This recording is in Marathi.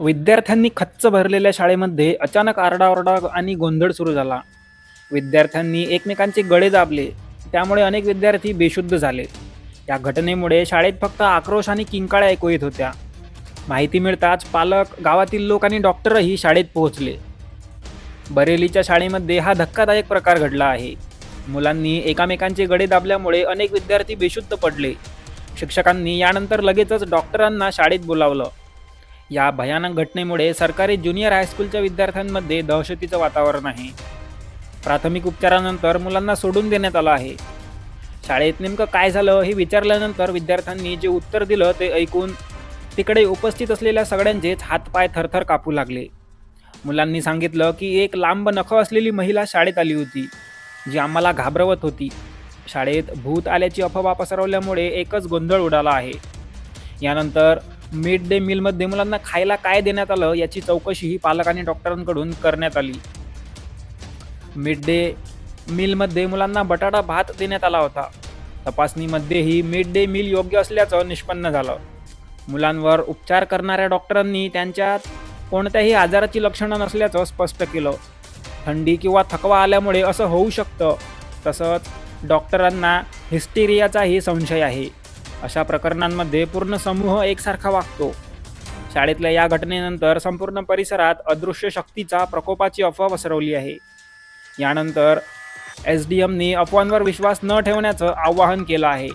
विद्यार्थ्यांनी खच्च भरलेल्या शाळेमध्ये अचानक आरडाओरडा आणि गोंधळ सुरू झाला. विद्यार्थ्यांनी एकमेकांचे गळे दाबले. त्यामुळे अनेक विद्यार्थी बेशुद्ध झाले. या घटनेमुळे शाळेत फक्त आक्रोश आणि किंकाळ्या ऐकू येत होत्या. माहिती मिळताच पालक गावातील लोक आणि डॉक्टरही शाळेत पोहोचले. बरेलीच्या शाळेमध्ये हा धक्कादायक प्रकार घडला आहे. मुलांनी एकामेकांचे गळे दाबल्यामुळे अनेक विद्यार्थी बेशुद्ध पडले. शिक्षकांनी यानंतर लगेचच डॉक्टरांना शाळेत बोलावलं. या भयानक घटनेमुळे सरकारी ज्युनियर हायस्कूलच्या विद्यार्थ्यांमध्ये दहशतीचं वातावरण आहे. प्राथमिक उपचारानंतर मुलांना सोडून देण्यात आलं आहे. शाळेत नेमकं काय झालं हे विचारल्यानंतर विद्यार्थ्यांनी जे उत्तर दिलं ते ऐकून तिकडे उपस्थित असलेल्या सगळ्यांचेच हातपाय थरथर कापू लागले. मुलांनी सांगितलं की एक लांब नखं असलेली महिला शाळेत आली होती जी आम्हाला घाबरवत होती. शाळेत भूत आल्याची अफवा पसरवल्यामुळे एकच गोंधळ उडाला आहे. यानंतर मिड डे मीलमध्ये मुलांना खायला काय देण्यात आलं याची चौकशीही पालक आणि डॉक्टरांकडून करण्यात आली. मिड डे मीलमध्ये मुलांना बटाटा भात देण्यात आला होता. तपासणीमध्येही मिड डे मील योग्य असल्याचं निष्पन्न झालं. मुलांवर उपचार करणाऱ्या डॉक्टरांनी त्यांच्यात कोणत्याही आजाराची लक्षणं नसल्याचं स्पष्ट केलं. थंडी किंवा थकवा आल्यामुळे असं होऊ शकतं. तसंच डॉक्टरांना हिस्टेरियाचाही संशय आहे. अशा प्रकरणांमध्ये पूर्ण समूह एकसारखा वागतो. शाळेतल्या या घटनेनंतर संपूर्ण परिसरात अदृश्य शक्तीचा प्रकोपाची अफवा पसरवली आहे. यानंतर एस डी एमनी अफवांवर विश्वास न ठेवण्याचं आवाहन केलं आहे.